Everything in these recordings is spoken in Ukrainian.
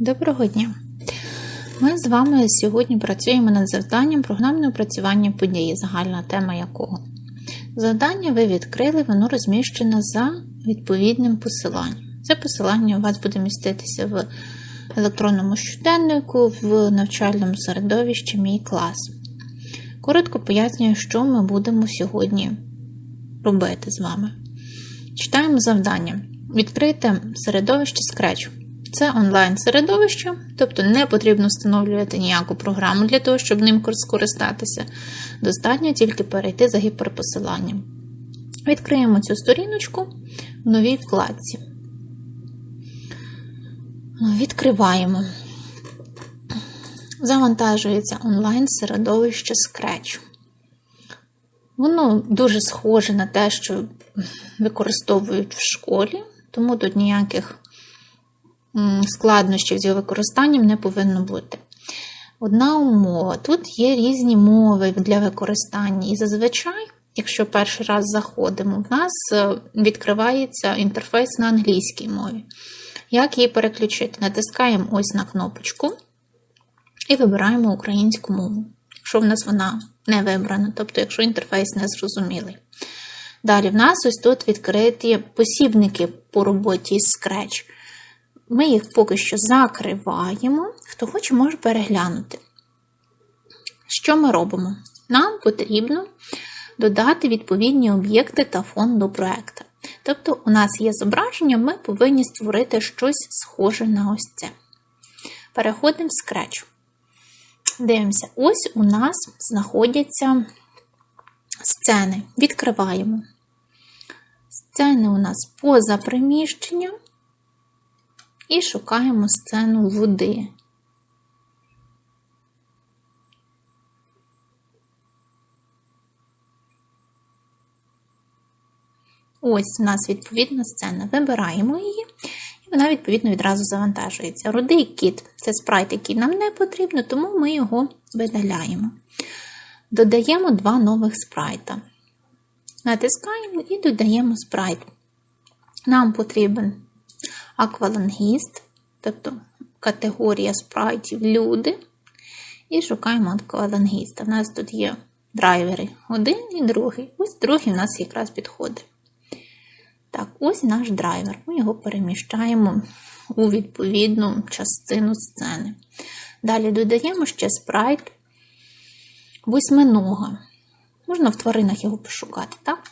Доброго дня! Ми з вами сьогодні працюємо над завданням програмне опрацювання події, загальна тема якого. Завдання ви відкрили, воно розміщено за відповідним посиланням. Це посилання у вас буде міститися в електронному щоденнику, в навчальному середовищі Мій клас. Коротко пояснюю, що ми будемо сьогодні робити з вами. Читаємо завдання. Відкрите середовище Scratch. Це онлайн-середовище, тобто не потрібно встановлювати ніяку програму для того, щоб ним скористатися. Достатньо тільки перейти за гіперпосиланням. Відкриємо цю сторіночку в новій вкладці. Відкриваємо. Завантажується онлайн-середовище Scratch. Воно дуже схоже на те, що використовують в школі, тому тут ніяких складнощів з його використанням не повинно бути. Одна умова. Тут є різні мови для використання, і зазвичай, якщо перший раз заходимо, в нас відкривається інтерфейс на англійській мові. Як її переключити? Натискаємо ось на кнопочку і вибираємо українську мову, якщо в нас вона не вибрана, тобто, якщо інтерфейс не зрозумілий. Далі в нас ось тут відкриті посібники по роботі з Scratch. Ми їх поки що закриваємо. Хто хоче, може переглянути. Що ми робимо? Нам потрібно додати відповідні об'єкти та фон до проекту. Тобто, у нас є зображення, ми повинні створити щось схоже на ось це. Переходимо в Scratch. Дивимося, ось у нас знаходяться сцени. Відкриваємо. Сцени у нас поза приміщенням. І шукаємо сцену води. Ось у нас відповідна сцена. Вибираємо її, і вона, відповідно, відразу завантажується. Рудий кіт це спрайт, який нам не потрібно, тому ми його видаляємо. Додаємо два нових спрайта. Натискаємо і додаємо спрайт. Нам потрібен аквалангіст, тобто категорія спрайтів люди. І шукаємо аквалангіста. У нас тут є драйвери один і другий. Ось другий у нас якраз підходить. Так, ось наш драйвер. Ми його переміщаємо у відповідну частину сцени. Далі додаємо ще спрайт восьминога. Можна в тваринах його пошукати, так?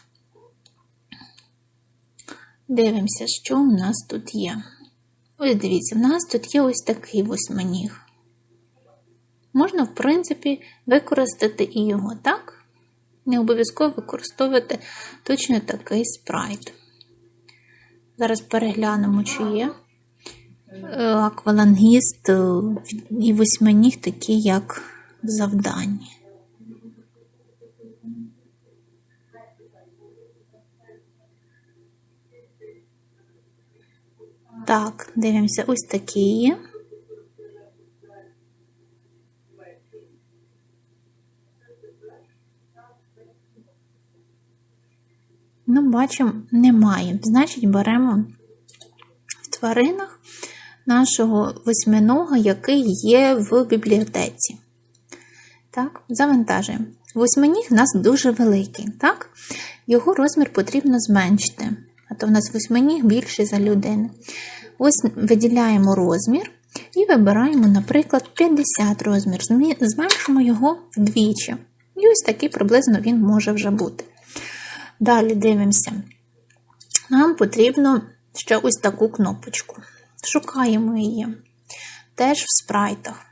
Дивимося, що у нас тут є. Ось дивіться, в нас тут є ось такий восьминіг. Можна, в принципі, використати і його, так? Не обов'язково використовувати точно такий спрайт. Зараз переглянемо, чи є аквалангіст і восьминіг такі, як в завданні. Так, дивимося, ось такі є. Ну, бачимо, немає. Значить, беремо в тваринах нашого восьминога, який є в бібліотеці. Так, завантажуємо. Восьминіг в нас дуже великий, так? Його розмір потрібно зменшити. А то в нас восьминіг більший за людину. Ось виділяємо розмір і вибираємо, наприклад, 50 розмір. Зменшимо його вдвічі. І ось такий приблизно він може вже бути. Далі дивимося. Нам потрібно ще ось таку кнопочку. Шукаємо її. Теж в спрайтах.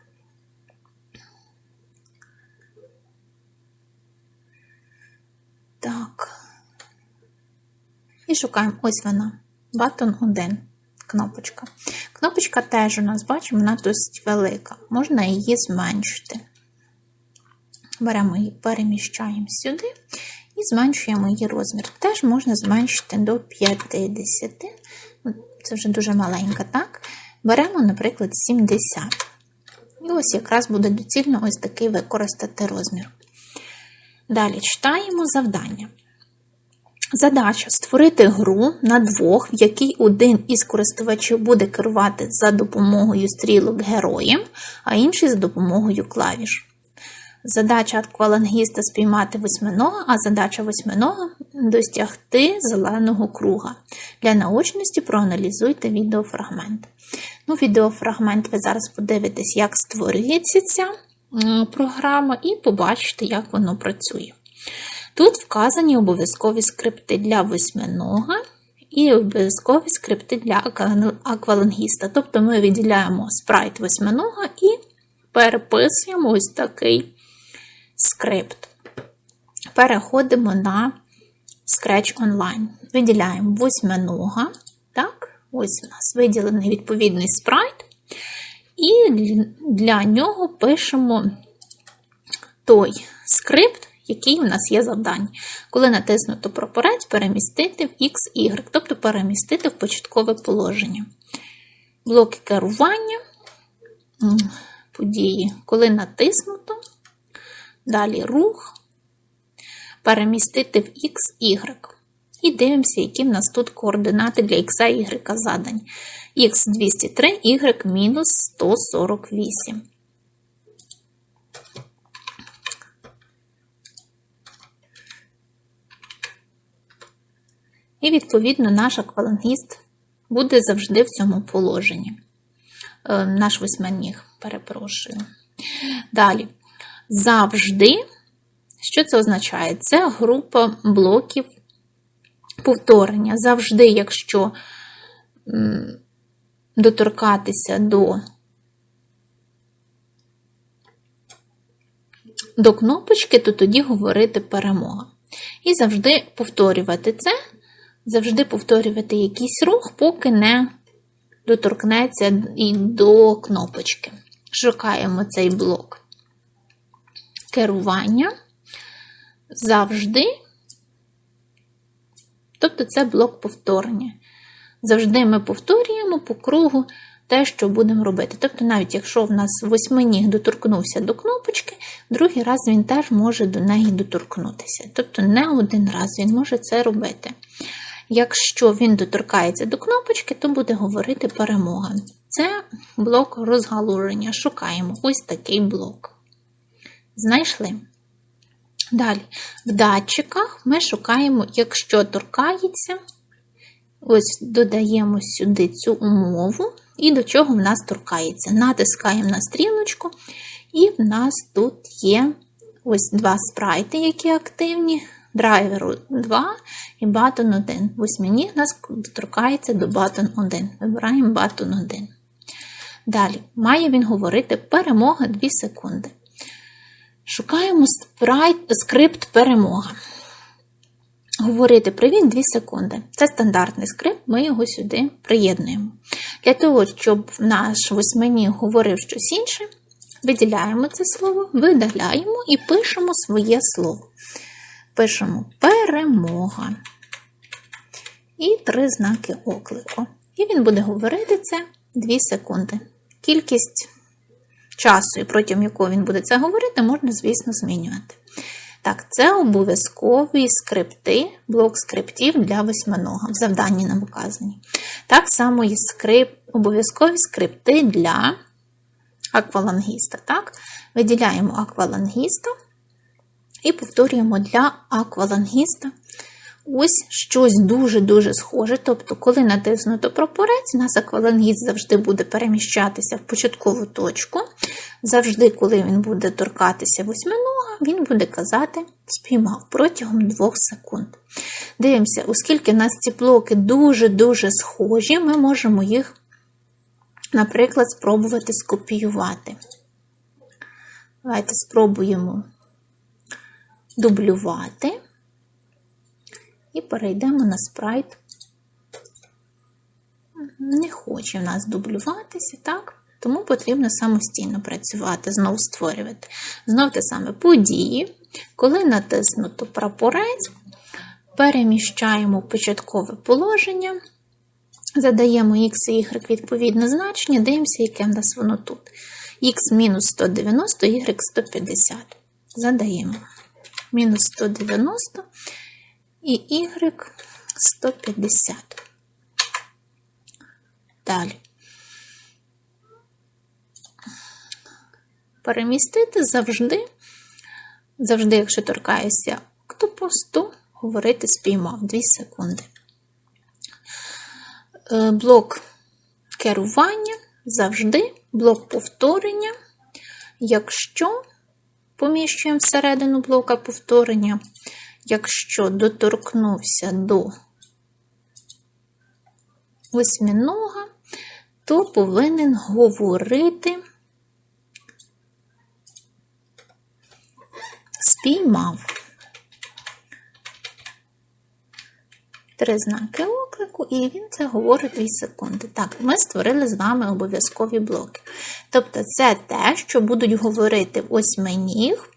Так. І шукаємо ось вона. Батон 1. Кнопочка. Кнопочка теж у нас, бачимо, вона досить велика. Можна її зменшити. Беремо її, переміщаємо сюди і зменшуємо її розмір. Теж можна зменшити до 50. Це вже дуже маленька, так? Беремо, наприклад, 70. І ось якраз буде доцільно ось такий використати розмір. Далі читаємо завдання. Задача створити гру на двох, в якій один із користувачів буде керувати за допомогою стрілок героєм, а інший за допомогою клавіш. Задача аквалангіста спіймати восьминога, а задача восьминога досягти зеленого круга. Для наочності проаналізуйте відеофрагмент. Ну, Відеофрагмент ви зараз подивитесь, як створюється ця програма, і побачите, як воно працює. Тут вказані обов'язкові скрипти для восьминога і обов'язкові скрипти для аквалангіста. Тобто ми виділяємо спрайт восьминога і переписуємо ось такий скрипт. Переходимо на Scratch Online. Виділяємо восьминога. Так, ось у нас виділений відповідний спрайт. І для нього пишемо той скрипт, який у нас є завдання. Коли натиснуто прапорець, перемістити в X, Y, тобто перемістити в початкове положення. Блоки керування, події, коли натиснуто, далі рух, перемістити в X, Y. І дивимося, які в нас тут координати для X і Y задані. Х 203, Y мінус 148. І, відповідно, наш аквалангіст буде завжди в цьому положенні. Е, наш восьминіг, перепрошую. Далі. Завжди, що це означає? Це група блоків повторення. Завжди, якщо доторкатися до до кнопочки, то тоді говорити перемога. І завжди повторювати це завжди повторювати якийсь рух, поки не доторкнеться і до кнопочки. Шукаємо цей блок керування завжди, тобто це блок повторення. Завжди ми повторюємо по кругу те, що будемо робити. Тобто, навіть якщо в нас восьминіг доторкнувся до кнопочки, другий раз він теж може до неї доторкнутися. Тобто, не один раз він може це робити. Якщо він доторкається до кнопочки, то буде говорити перемога. Це блок розгалуження. Шукаємо ось такий блок. Знайшли. Далі, в датчиках ми шукаємо, якщо торкається, ось додаємо сюди цю умову, і до чого в нас торкається. Натискаємо на стрілочку, і в нас тут є ось два спрайти, які активні драйверу 2 і батон 1. Восьминіг нас доторкається до батон 1. Вибираємо батон 1. Далі, має він говорити перемога 2 секунди. Шукаємо спрайт, скрипт перемога. Говорити привіт 2 секунди. Це стандартний скрипт, ми його сюди приєднуємо. Для того, щоб наш восьминіг говорив щось інше, виділяємо це слово, видаляємо і пишемо своє слово пишемо перемога. І три знаки оклику. І він буде говорити це 2 секунди. Кількість часу, протягом якого він буде це говорити, можна, звісно, змінювати. Так, це обов'язкові скрипти, блок скриптів для восьминога. В завданні нам вказані. Так само і скрип, обов'язкові скрипти для аквалангіста. Так? Виділяємо аквалангіста. І повторюємо для аквалангіста ось щось дуже-дуже схоже. Тобто, коли натиснуто прапорець, у нас аквалангіст завжди буде переміщатися в початкову точку. Завжди, коли він буде торкатися восьминога, він буде казати спіймав протягом 2 секунд. Дивимося, оскільки у нас ці блоки дуже-дуже схожі, ми можемо їх, наприклад, спробувати скопіювати. Давайте спробуємо дублювати і перейдемо на спрайт. Не хоче в нас дублюватися, так? Тому потрібно самостійно працювати, знову створювати. Знов те саме події. Коли натиснуто прапорець, переміщаємо початкове положення, задаємо X і Y відповідне значення, дивимося, яке в нас воно тут. Х мінус 190, Y 150. Задаємо мінус 190 і Y 150. Далі. Перемістити завжди, завжди, якщо торкаєшся октопусту, говорити спіймав 2 секунди. Е, Блок керування завжди, блок повторення. Якщо поміщуємо всередину блока повторення, якщо доторкнувся до восьминога, то повинен говорити спіймав. Три знаки оклику, і він це говорить 2 секунди. Так, ми створили з вами обов'язкові блоки. Тобто, це те, що будуть говорити восьминіг,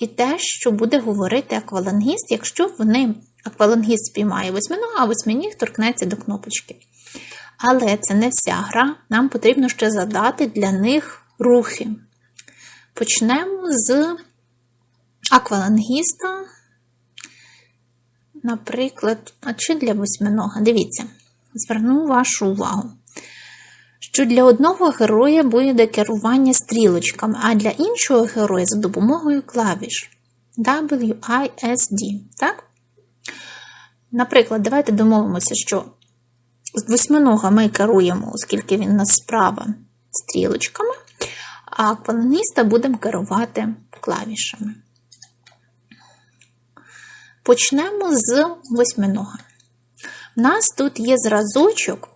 і те, що буде говорити аквалангіст, якщо вони аквалангіст спіймає восьминога, а восьминіг торкнеться до кнопочки. Але це не вся гра, нам потрібно ще задати для них рухи. Почнемо з аквалангіста, наприклад, а чи для восьминога. Дивіться, зверну вашу увагу, що для одного героя буде керування стрілочками, а для іншого героя за допомогою клавіш WISD. Так? Наприклад, давайте домовимося, що з восьминога ми керуємо, оскільки він у нас справа стрілочками, а аквалангіста будемо керувати клавішами. Почнемо з восьминога. У нас тут є зразочок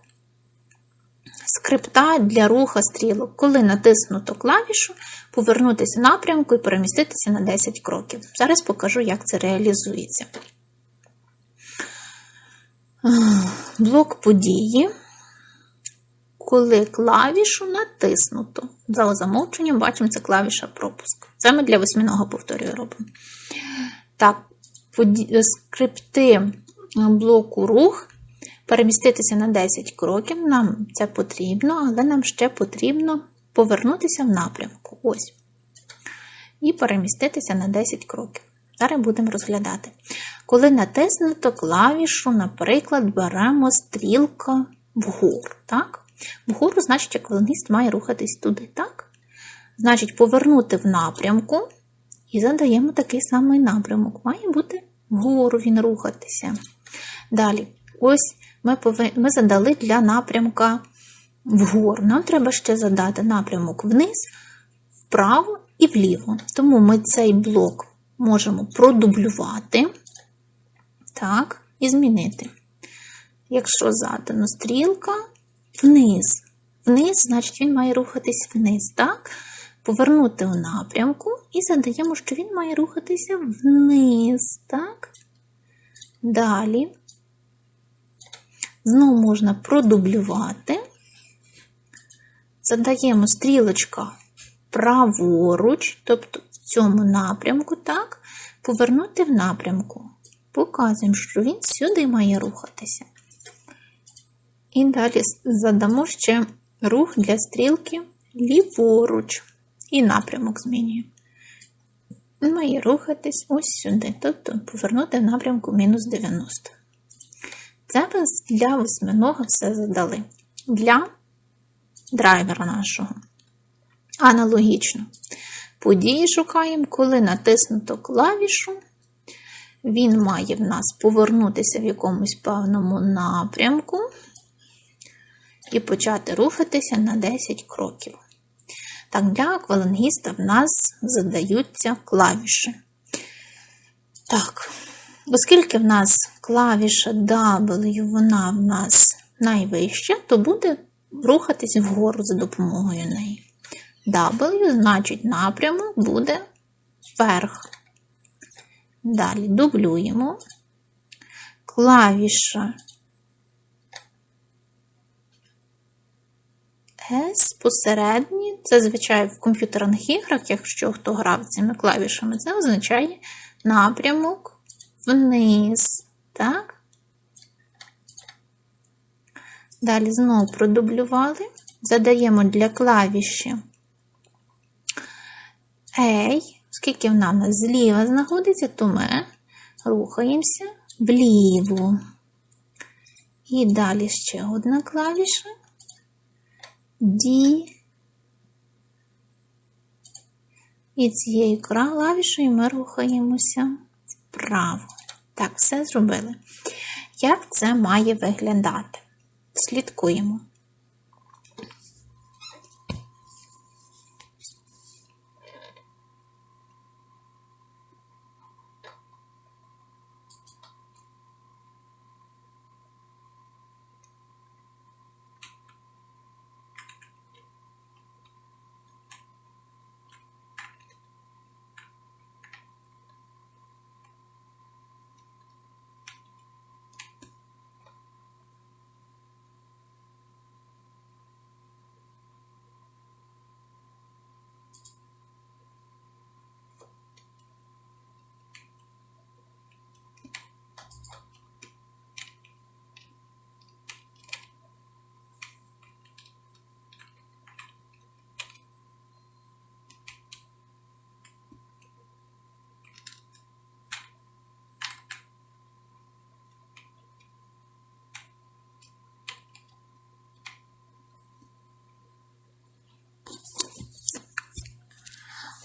скрипта для руха стрілок. Коли натиснуто клавішу, повернутися в напрямку і переміститися на 10 кроків. Зараз покажу, як це реалізується. Блок події. Коли клавішу натиснуто. За замовченням бачимо, це клавіша пропуск. Це ми для восьминого повторюю робимо. Так, скрипти блоку рух, переміститися на 10 кроків. Нам це потрібно, але нам ще потрібно повернутися в напрямку. Ось. І переміститися на 10 кроків. Зараз будемо розглядати. Коли натиснуто клавішу, наприклад, беремо стрілка вгору. Так? Вгору, значить, аквалангіст має рухатись туди. так? Значить, повернути в напрямку і задаємо такий самий напрямок. Має бути вгору він рухатися. Далі, ось ми повинні, ми задали для напрямка вгору. Нам треба ще задати напрямок вниз, вправо і вліво. Тому ми цей блок можемо продублювати так, і змінити. Якщо задано стрілка вниз. Вниз, значить, він має рухатись вниз. так? Повернути у напрямку і задаємо, що він має рухатися вниз. так? Далі. Знову можна продублювати. Задаємо стрілочка праворуч, тобто в цьому напрямку, так, повернути в напрямку. Показуємо, що він сюди має рухатися. І далі задамо ще рух для стрілки ліворуч. І напрямок змінюємо. Він має рухатись ось сюди, тобто повернути в напрямку мінус 90. Це для восьминога все задали. Для драйвера нашого. Аналогічно. Події шукаємо, коли натиснуто клавішу, він має в нас повернутися в якомусь певному напрямку і почати рухатися на 10 кроків. Так, для аквалангіста в нас задаються клавіші. Так, оскільки в нас клавіша W, вона в нас найвища, то буде рухатись вгору за допомогою неї. W, значить, напрямок буде вверх. Далі дублюємо. Клавіша S посередні, це звичайно в комп'ютерних іграх, якщо хто грав цими клавішами, це означає напрямок вниз. Так? Далі знову продублювали, задаємо для клавіші A, оскільки вона в нас зліва знаходиться, то ми рухаємося вліво. І далі ще одна клавіша. D. І цією клавішею ми рухаємося вправо. Так, все зробили. Як це має виглядати? Слідкуємо.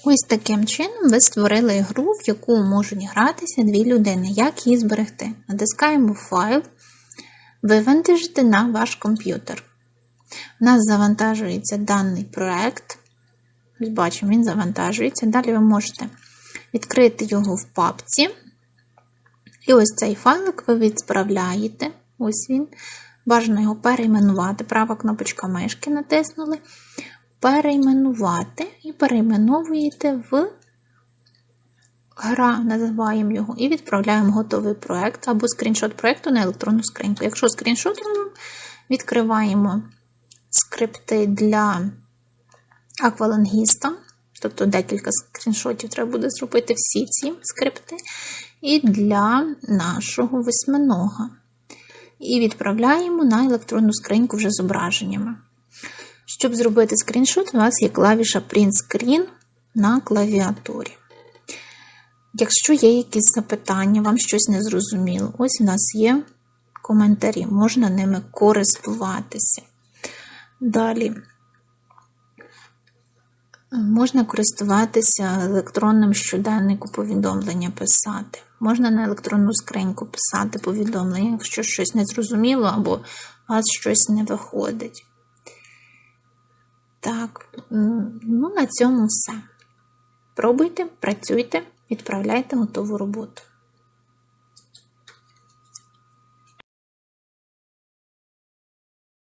Ось таким чином ви створили гру, в яку можуть гратися дві людини. Як її зберегти? Натискаємо файл, вивантажити на ваш комп'ютер. У нас завантажується даний проект. Ось бачимо, він завантажується. Далі ви можете відкрити його в папці. І ось цей файлик ви відправляєте. Ось він. Бажано його перейменувати. Права кнопочка мишки натиснули перейменувати і перейменовуєте в гра, називаємо його, і відправляємо готовий проект або скріншот проекту на електронну скриньку. Якщо скріншот відкриваємо скрипти для аквалангіста, тобто декілька скріншотів треба буде зробити всі ці скрипти, і для нашого восьминога. І відправляємо на електронну скриньку вже зображеннями. Щоб зробити скріншот, у вас є клавіша Print Screen на клавіатурі. Якщо є якісь запитання, вам щось не зрозуміло, ось у нас є коментарі, можна ними користуватися. Далі можна користуватися електронним щоденнику повідомлення писати. Можна на електронну скриньку писати повідомлення, якщо щось не зрозуміло або у вас щось не виходить. Так, ну на цьому все. Пробуйте, працюйте, відправляйте готову роботу.